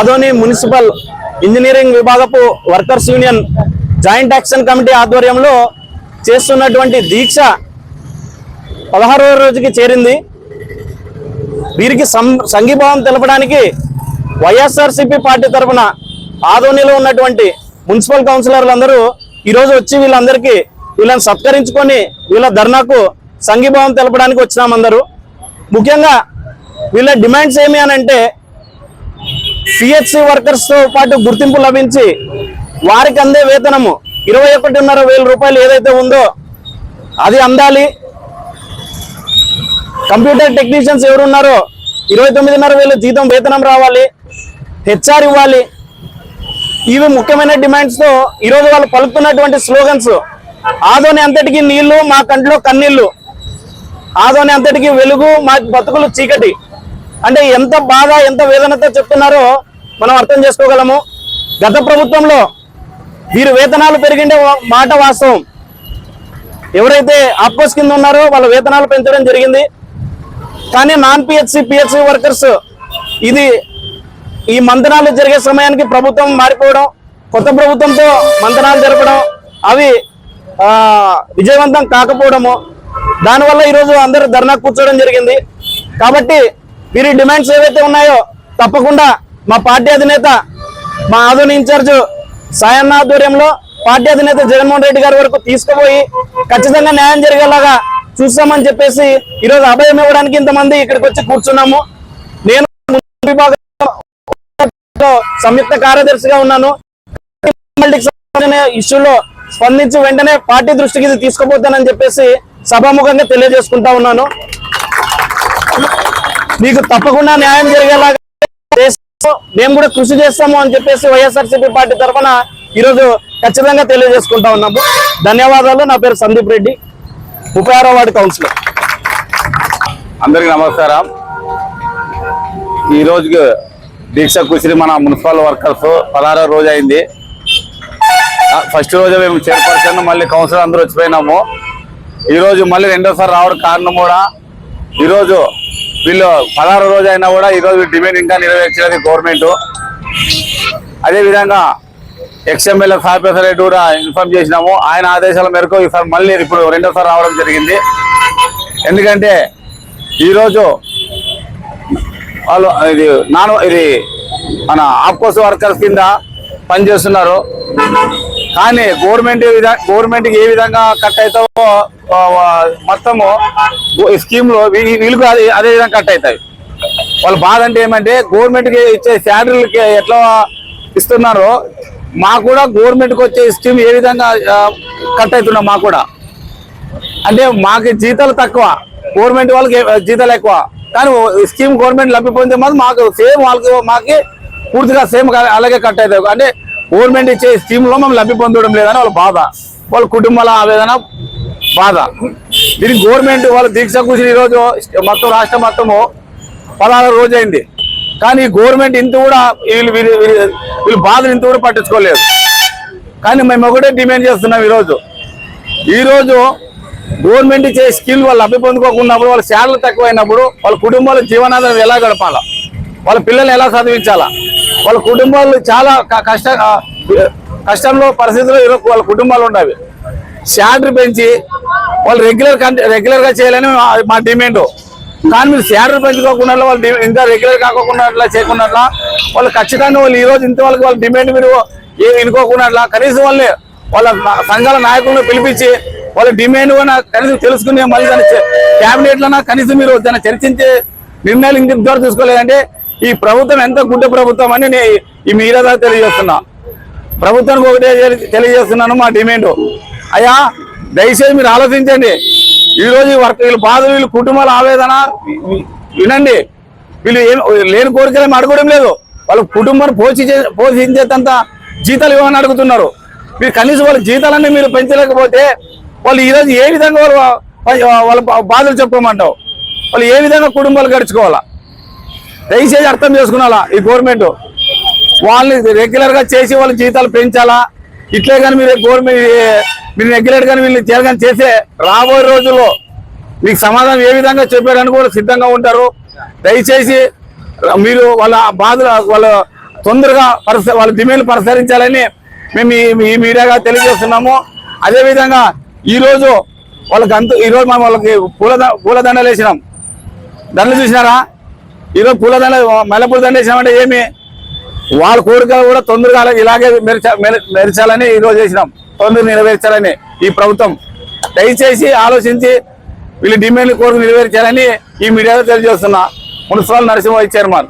Adoni municipal engineering విభాగపు workers union joint action committee ఆధ్వర్యంలో చేస్తున్నటువంటి దీక్ష పదహారవ రోజుకి చేరింది. వీరికి సం సంఘీభావం తెలపడానికి వైఎస్ఆర్సీపీ పార్టీ తరఫున ఆదోనిలో ఉన్నటువంటి మున్సిపల్ కౌన్సిలర్లందరూ ఈరోజు వచ్చి వీళ్ళందరికీ వీళ్ళని సత్కరించుకొని వీళ్ళ ధర్నాకు సంఘీభావం తెలపడానికి వచ్చినాం అందరూ ముఖ్యంగా వీళ్ళ డిమాండ్స్ ఏమి అని అంటే సిహెచ్సి వర్కర్స్తో పాటు గుర్తింపు లభించి వారికి అందే వేతనము. ఇరవై ఒకటిన్నర వేల రూపాయలు ఏదైతే ఉందో అది అందాలి. కంప్యూటర్ టెక్నీషియన్స్ ఎవరున్నారో ఇరవై తొమ్మిదిన్నర వేలు జీతం వేతనం రావాలి. హెచ్ఆర్ ఇవ్వాలి. ఇవి ముఖ్యమైన డిమాండ్స్తో ఈరోజు వాళ్ళు పలుకుతున్నటువంటి స్లోగన్స్. ఆదోని అంతటికి నీళ్ళు మా కంట్లో కన్నీళ్ళు. ఆదోని అంతటికి వెలుగు మా బతుకులు చీకటి. అంటే ఎంత బాధ ఎంత వేదనతో చెప్తున్నారో మనం అర్థం చేసుకోగలము. గత ప్రభుత్వంలో వీరు వేతనాలు పెరిగిండే మాట వాస్తవం. ఎవరైతే ఆప్కోస్ కింద ఉన్నారో వాళ్ళ వేతనాలు పెంచడం జరిగింది. కానీ నాన్ పిహెచ్సి పిహెచ్సి వర్కర్స్ ఇది ఈ మంతనాలు జరిగే సమయానికి ప్రభుత్వం మారిపోవడం కొత్త ప్రభుత్వంతో మంతనాలు జరపడం అవి విజయవంతం కాకపోవడము దానివల్ల ఈరోజు అందరూ ధర్నా కూర్చోవడం జరిగింది. కాబట్టి వీరి డిమాండ్స్ ఏవైతే ఉన్నాయో తప్పకుండా మా పార్టీ అధినేత మా ఆధునిక ఇన్ఛార్జ్ సాయన్న ఆధ్వర్యంలో పార్టీ అధినేత జగన్మోహన్ రెడ్డి గారి వరకు తీసుకుపోయి ఖచ్చితంగా న్యాయం జరిగేలాగా చూస్తామని చెప్పేసి ఈరోజు అభయం ఇవ్వడానికి ఇంతమంది ఇక్కడికి వచ్చి కూర్చున్నాము. నేను సంయుక్త కార్యదర్శిగా ఉన్నాను. ఇష్యూలో స్పందించి వెంటనే పార్టీ దృష్టికి ఇది తీసుకుపోతానని చెప్పేసి సభాముఖంగా తెలియజేసుకుంటా ఉన్నాను. మీకు తప్పకుండా న్యాయం జరిగేలాగా మేము కూడా కృషి చేస్తాము అని చెప్పేసి వైఎస్ఆర్సీపీ పార్టీ తరఫున ఈరోజు ఖచ్చితంగా తెలియజేసుకుంటా ఉన్నాము. ధన్యవాదాలు. నా పేరు సందీప్ రెడ్డి ముప్పై ఆరో వార్డు కౌన్సిలర్. అందరికీ నమస్కారం. ఈ దీక్ష కుసిరి మన మున్సిపల్ వర్కర్స్ పదహారో రోజు అయింది. ఫస్ట్ రోజు మేము చైర్పర్సన్ మళ్ళీ కౌన్సిలర్ అందరూ వచ్చిపోయినాము. ఈరోజు మళ్ళీ రెండోసారి రావడం కారణం కూడా ఈరోజు వీళ్ళు పదహారో రోజు అయినా కూడా ఈ రోజు డిమాండ్ ఇంకా నెరవేర్చలేదు గవర్నమెంట్. అదేవిధంగా ఎక్స్ఎంఎల్ సాపేశ్వర రెడ్డి కూడా ఇన్ఫార్మ్ చేసినాము. ఆయన ఆదేశాల మేరకు ఈసారి మళ్ళీ ఇప్పుడు రెండోసారి రావడం జరిగింది. ఎందుకంటే ఈరోజు వాళ్ళు ఇది నాన్ ఇది మన ఆఫ్కోర్స్ వర్కర్స్ కింద పనిచేస్తున్నారు. కానీ గవర్నమెంట్ గవర్నమెంట్కి ఏ విధంగా కట్ అవుతావో మొత్తము స్కీమ్లో వీ- అదే అదే విధంగా కట్ అవుతాయి. వాళ్ళ బాధ అంటే ఏమంటే గవర్నమెంట్కి ఇచ్చే శాలరీలకి ఎట్లా ఇస్తున్నారో మాకు కూడా గవర్నమెంట్కి వచ్చే స్కీమ్ ఏ విధంగా కట్ అవుతున్నాం మాకు కూడా. అంటే మాకు జీతాలు తక్కువ గవర్నమెంట్ వాళ్ళకి జీతాలు ఎక్కువ. కానీ స్కీమ్ గవర్నమెంట్ లబ్ధి పొందే మాత్రం మాకు సేమ్ వాళ్ళకి మాకి పూర్తిగా సేమ్ అలాగే కట్ అవుతాయి. అంటే గవర్నమెంట్ ఇచ్చే స్కీమ్లో మేము లబ్ధి పొందడం లేదని వాళ్ళ బాధ. వాళ్ళ కుటుంబాల ఆవేదన బాధ. దీనికి గవర్నమెంట్ వాళ్ళ దీక్ష కూర్చుని ఈరోజు మొత్తం రాష్ట్రం మొత్తము పదహారు రోజు అయింది. కానీ గవర్నమెంట్ ఇంత కూడా వీళ్ళు వీళ్ళు వీళ్ళు- బాధలు ఇంత కూడా పట్టించుకోలేదు. కానీ మేము ఒకటే డిమాండ్ చేస్తున్నాం ఈరోజు. ఈరోజు గవర్నమెంట్ ఇచ్చే స్కిల్ వాళ్ళు లబ్ధి పొందుకోకున్నప్పుడు వాళ్ళ శాలరీ తక్కువైనప్పుడు వాళ్ళ కుటుంబాల జీవనాధారం ఎలా గడపాలా? వాళ్ళ పిల్లల్ని ఎలా చదివించాలా? వాళ్ళ కుటుంబాలు చాలా కష్ట కష్టంలో పరిస్థితుల్లో ఈరోజు వాళ్ళ కుటుంబాలు ఉండవి. శాలరీ పెంచి వాళ్ళు రెగ్యులర్ రెగ్యులర్గా చేయాలని మా- డిమాండ్ కానీ మీరు శాలరీ పెంచుకోకుండా వాళ్ళు ఇంకా రెగ్యులర్ కాకుండా చేయకుండా వాళ్ళు ఖచ్చితంగా వాళ్ళు ఈరోజు ఇంతవరకు వాళ్ళ డిమాండ్ మీరు ఏమి వినుకోకుండా కనీసం వాళ్ళే వాళ్ళ సంఘాల నాయకులను పిలిపించి వాళ్ళ డిమాండ్ కూడా కనీసం తెలుసుకునే మళ్ళీ దాని క్యాబినెట్ కనీసం మీరు దాన్ని చర్చించే నిర్ణయాలు ఇంటి ద్వారా తీసుకోలేదంటే ఈ ప్రభుత్వం ఎంత గుడ్డ ప్రభుత్వం అని నేను ఈ మీడియా తెలియజేస్తున్నా. ప్రభుత్వానికి ఒకటే తెలియజేస్తున్నాను మా డిమాండ్. అయ్యా దయచేసి మీరు ఆలోచించండి. ఈరోజు వర్క్ వీళ్ళ బాధ వీళ్ళు కుటుంబాల ఆవేదన వినండి. వీళ్ళు ఏం లేని కోరికలు ఏమి అడగడం లేదు. వాళ్ళ కుటుంబాన్ని పోషించే పోషించేంత జీతాలు ఇవ్వమని అడుగుతున్నారు. మీరు కనీసం వాళ్ళ జీతాలన్నీ మీరు పెంచలేకపోతే వాళ్ళు ఈరోజు ఏ విధంగా వాళ్ళు వాళ్ళ బాధలు చెప్పమంటావు వాళ్ళు ఏ విధంగా కుటుంబాలు గడుచుకోవాలా? దయచేసి అర్థం చేసుకున్నాలా ఈ గవర్నమెంట్? వాళ్ళని రెగ్యులర్గా చేసి వాళ్ళ జీతాలు పెంచాలా? ఇట్లే కానీ మీరు గవర్నమెంట్ మీరు రెగ్యులర్ కానీ వీళ్ళు చేయాలని చేసే రాబోయే రోజుల్లో మీకు సమాధానం ఏ విధంగా చెప్పారని కూడా సిద్ధంగా ఉంటారు. దయచేసి మీరు వాళ్ళ బాధలు వాళ్ళ తొందరగా పరిస వాళ్ళ డిమాండ్లు పరిసరించాలని మేము ఈ మీడియాగా తెలియజేస్తున్నాము. అదేవిధంగా ఈరోజు వాళ్ళకి అంత ఈరోజు మనం వాళ్ళకి పూల పూలదండలు వేసినాం దండలు చూసినారా? ఈరోజు పూలదండ మల్లెపూల దండ వేసినామంటే ఏమి? వాళ్ళ కోరికలు కూడా తొందరగా ఇలాగే మెరచ మెర- ఈరోజు చేసినాం. తొందరగా నెరవేర్చాలని ఈ ప్రభుత్వం. దయచేసి ఆలోచించి వీళ్ళ డిమాండ్ కోరిక నెరవేర్చాలని ఈ మీడియాలో తెలియజేస్తున్నా. Municipal Narasimha chairman.